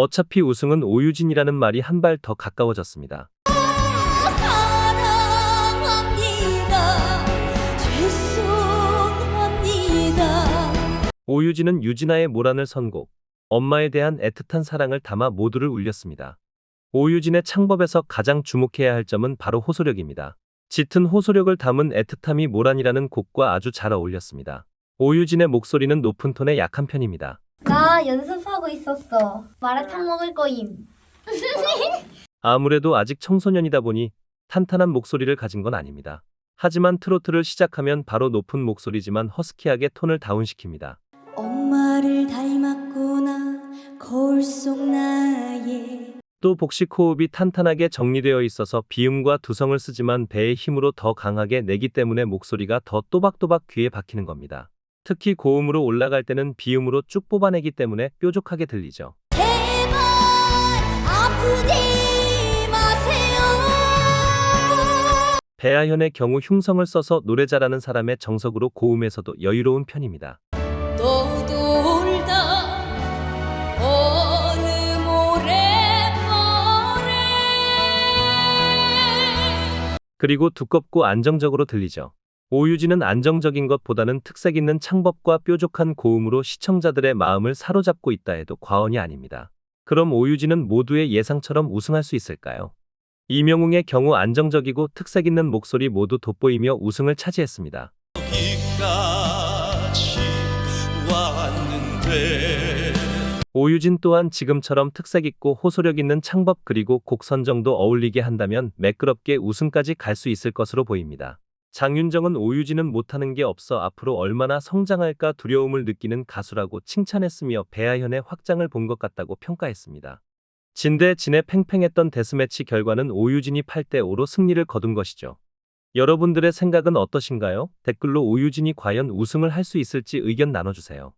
어차피 우승은 오유진이라는 말이 한 발 더 가까워졌습니다. 오유진은 유진아의 모란을 선곡, 엄마에 대한 애틋한 사랑을 담아 모두를 울렸습니다. 오유진의 창법에서 가장 주목해야 할 점은 바로 호소력입니다. 짙은 호소력을 담은 애틋함이 모란이라는 곡과 아주 잘 어울렸습니다. 오유진의 목소리는 높은 톤의 약한 편입니다. 나 연습하고 있었어. 마라탕 먹을 거임. 아무래도 아직 청소년이다 보니 탄탄한 목소리를 가진 건 아닙니다. 하지만 트로트를 시작하면 바로 높은 목소리지만 허스키하게 톤을 다운시킵니다. 엄마를 닮았구나 거울 속 나의 또 복식 호흡이 탄탄하게 정리되어 있어서 비음과 두성을 쓰지만 배의 힘으로 더 강하게 내기 때문에 목소리가 더 또박또박 귀에 박히는 겁니다. 특히 고음으로 올라갈 때는 비음으로 쭉 뽑아내기 때문에 뾰족하게 들리죠. 제발 아프지 마세요 배아현의 경우 흉성을 써서 노래 잘하는 사람의 정석으로 고음에서도 여유로운 편입니다. 그리고 두껍고 안정적으로 들리죠. 오유진은 안정적인 것보다는 특색 있는 창법과 뾰족한 고음으로 시청자들의 마음을 사로잡고 있다 해도 과언이 아닙니다. 그럼 오유진은 모두의 예상처럼 우승할 수 있을까요? 이명웅의 경우 안정적이고 특색 있는 목소리 모두 돋보이며 우승을 차지했습니다. 오유진 또한 지금처럼 특색 있고 호소력 있는 창법 그리고 곡 선정도 어울리게 한다면 매끄럽게 우승까지 갈 수 있을 것으로 보입니다. 장윤정은 오유진은 못하는 게 없어 앞으로 얼마나 성장할까 두려움을 느끼는 가수라고 칭찬했으며 배아현의 확장을 본 것 같다고 평가했습니다. 진대 진의 팽팽했던 데스매치 결과는 오유진이 8대5로 승리를 거둔 것이죠. 여러분들의 생각은 어떠신가요? 댓글로 오유진이 과연 우승을 할 수 있을지 의견 나눠주세요.